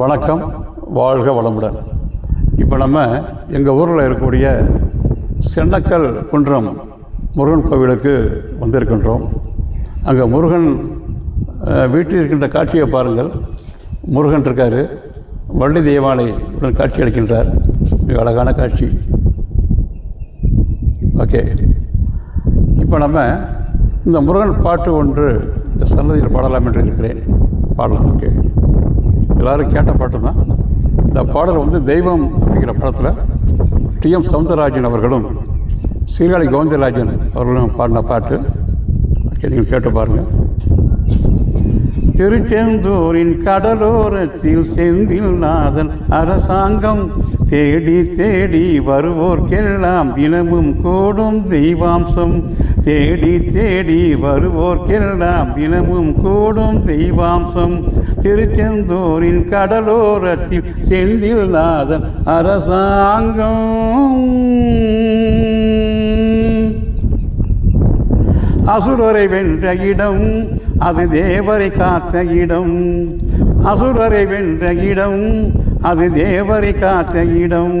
வணக்கம். வாழ்க வளமுடன். இப்போ நம்ம எங்கள் ஊரில் இருக்கக்கூடிய சென்னக்கல் குன்றம் முருகன் கோவிலுக்கு வந்திருக்கின்றோம். அங்கே முருகன் வீட்டில் இருக்கின்ற காட்சியை பாருங்கள். முருகன் இருக்கார். வள்ளி தேவாலை உடன் காட்சி அளிக்கின்றார். மிக அழகான காட்சி. ஓகே. இப்போ நம்ம இந்த முருகன் பாட்டு ஒன்று இந்த சன்னதியில் பாடலாம் என்று இருக்கிறேன். பாடலாம். ஓகே. எல்லாரும் கேட்ட பாட்டு தான் இந்த பாடல் வந்து தெய்வம் அப்படிங்கிற படத்தில் டிஎம் சவுந்தரராஜன் அவர்களும் சீர்காழி கோவிந்தராஜன் அவர்களும் பாடின பாட்டு. நீங்கள் கேட்டு பாருங்கள் திருச்செந்தூரின் கடலோரத்தில் செந்தில் நாதன் அரசாங்கம் தேடி தேடி வருவோர்க்கெல்லாம் தினமும் கூடும் தெய்வாம்சம். தேடி தேடி வருவோர்க்கெல்லாம் தினமும் கூடும் தெய்வாம்சம். திருச்செந்தூரின் கடலோரத்தில் செந்தில்நாதன் அரசாங்கம். அசுரரை வென்ற இடம் அது தேவரை காத்த இடம். அசுரரை வென்ற இடம் அது தேவரை காத்த இடம்.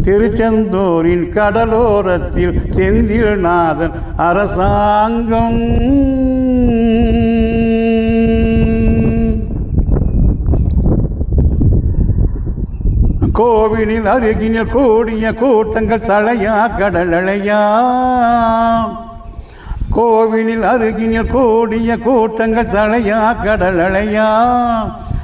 திருச்செந்தூரின் கடலோரத்தில் செந்தில்நாதன் அரசாங்கம். கோவிலில் அருகினில் கூடிய கூட்டங்கள் தலையா கடலலையா கோவிலில் அருகினில் கூடிய கூட்டங்கள் தலையா கடலலையா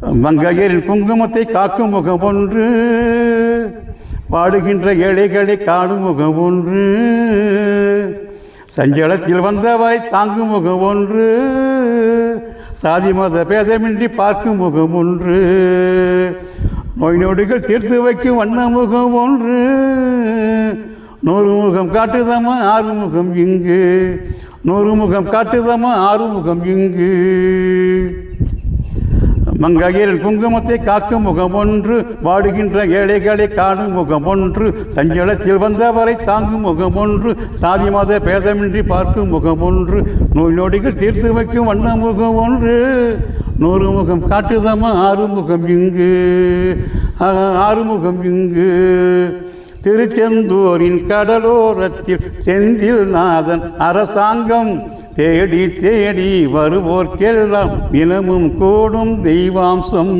மங்கையரின் குங்குமத்தை காக்கும் முகம் ஒன்று பாடுகின்ற ஏழைகளை காடும் முகம் ஒன்று சஞ்சலத்தில் வந்தவாய் தாங்கும் முகம் ஒன்று சாதி மத பேதமின்றி பார்க்கும் முகம் ஒன்று நோய் நொடிகள் தீர்த்து வைக்கும் வண்ண முகம் ஒன்று நூறு முகம் காட்டுதமா ஆறு முகம் இங்கு நூறு முகம் காட்டுதமா ஆறு முகம் இங்கு. மங்கையில் குங்குமத்தை காக்கும் முகம் ஒன்று வாடுகின்ற ஏழைகளை காணும் முகம் ஒன்று சஞ்சலத்தில் வந்தவரை தாங்கும் முகம் ஒன்று சாதி மத பேதமின்றி பார்க்கும் முகம் ஒன்று நோய் நொடிகள் தீர்த்து வைக்கும் வண்ண முகம் ஒன்று நூறு முகம் காட்டுதமா ஆறு முகம் இங்கு ஆ- ஆறு முகம் இங்கு. திருச்செந்தூரின் கடலோரத்தில் செந்தில் நாதன் அரசாங்கம் தேடி தேடி வருவோர்க்கெல்லாம் தினமும் கூடும் தெய்வாம்சம்.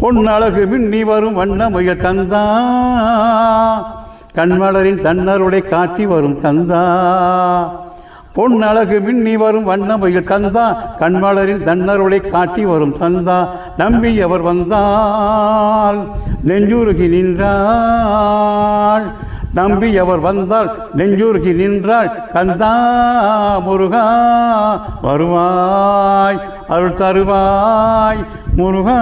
பொன்னழகு மின்னி வரும் வண்ணமய கந்தா. கண்மலரின் தன்னருளை காட்டி வரும் கந்தா. பொன்னழகு மின்னி வரும் வண்ணமயில் கந்தா. கண்மலரின் தன்னருளை காட்டி வரும் சந்தா நம்பி அவர் வந்தால் நெஞ்சுருகி நின்றார் நம்பி அவர் வந்தால் நெஞ்சூருக்கு நின்றாள் கந்தா முருகா வருவாய் அருள் தருவாய் முருகா.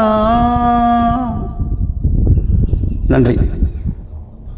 நன்றி.